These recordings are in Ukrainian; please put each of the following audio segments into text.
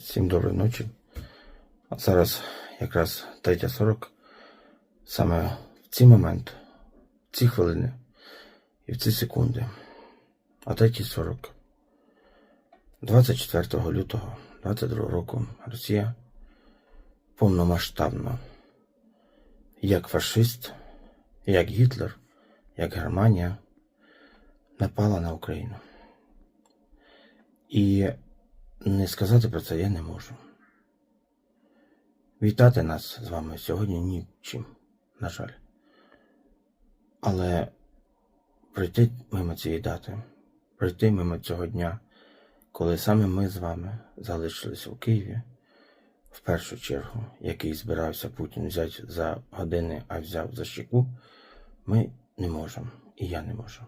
Всім доброї ночі. А зараз якраз 3.40. Саме в цей момент, в ці хвилини і в ці секунди. О 3.40. 24 лютого 22 року Росія повномасштабно, як фашист, як Гітлер, як Германія, напала на Україну. І не сказати про це я не можу. Вітати нас з вами сьогодні нічим, на жаль. Але пройти мимо цієї дати, пройти мимо цього дня, коли саме ми з вами залишилися у Києві, в першу чергу, який збирався Путін взяти за години, а взяв за щеку, ми не можемо, і я не можу.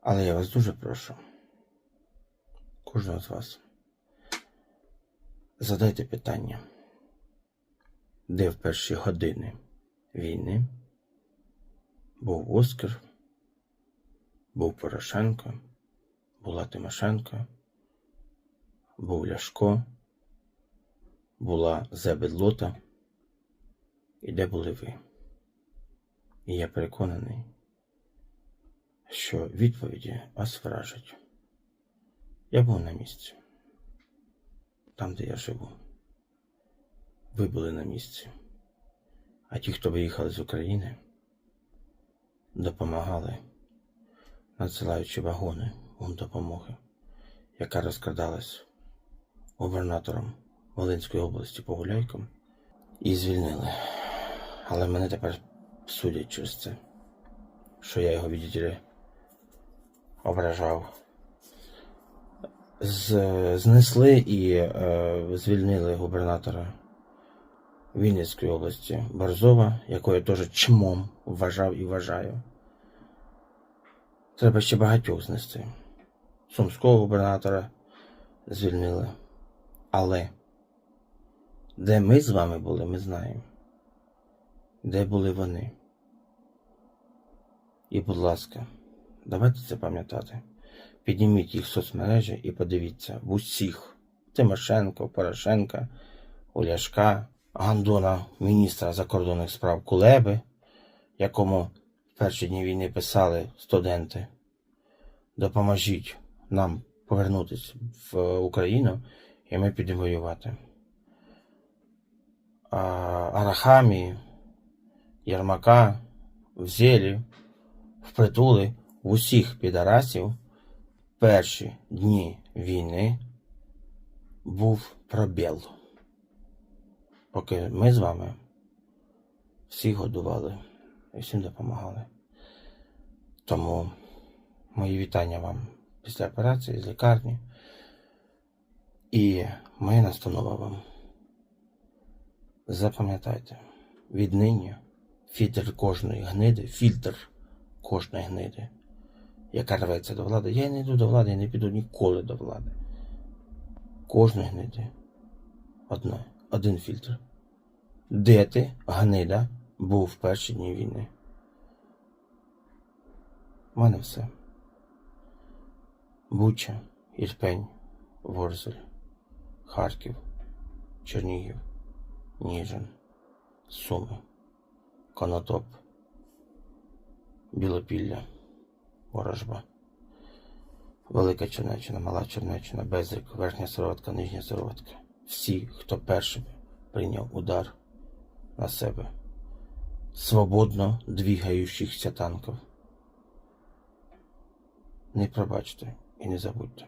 Але я вас дуже прошу кожного з вас. Задайте питання, де в перші години війни був Оскар, був Порошенко, була Тимошенко, був Ляшко, була Зебедлота, і де були ви? І я переконаний, що відповіді вас вражать. Я був на місці. Там, де я живу. Ви були на місці. А ті, хто виїхали з України, допомагали, надсилаючи вагони вам допомоги, яка розкрадалась губернатором Волинської області Погуляйком, і звільнили. Але мене тепер судять через це, що я його відділі ображав знесли і е, звільнили губернатора Вінницької області Борзова, якого я теж чмом вважав і вважаю. Треба ще багатьох знести. Сумського губернатора звільнили. Але де ми з вами були, ми знаємо. Де були вони? І, будь ласка, давайте це пам'ятати. Підніміть їх в соцмережі і подивіться в усіх Тимошенко, Порошенка, Оляшка, Гандона, міністра закордонних справ Кулеби, якому в перші дні війни писали студенти. Допоможіть нам повернутися в Україну, і ми підемо воювати. А, Арахамії, Єрмака, Взєлі, впритули в усіх підарасів перші дні війни був пробіл. Поки ми з вами всіх годували і всім допомагали. Тому мої вітання вам після операції з лікарні. І моя настанова вам. Запам'ятайте, віднині фільтр кожної гниди, фільтр кожної гниди яка рветься до влади. Я не йду до влади, я не піду ніколи до влади. Кожної гниди. Одне, один фільтр. Де ти, гнида, був в перші дні війни? У мене все. Буча, Ірпень, Ворзель, Харків, Чернігів, Ніжин, Суми, Конотоп, Білопілля. Ворожба. Велика Чернеччина, Мала Чернеччина, Безрик, Верхня Сироватка, Нижня Сироватка. Всі, хто першим прийняв удар на себе. Свободно двигаючихся танків. Не пробачте і не забудьте.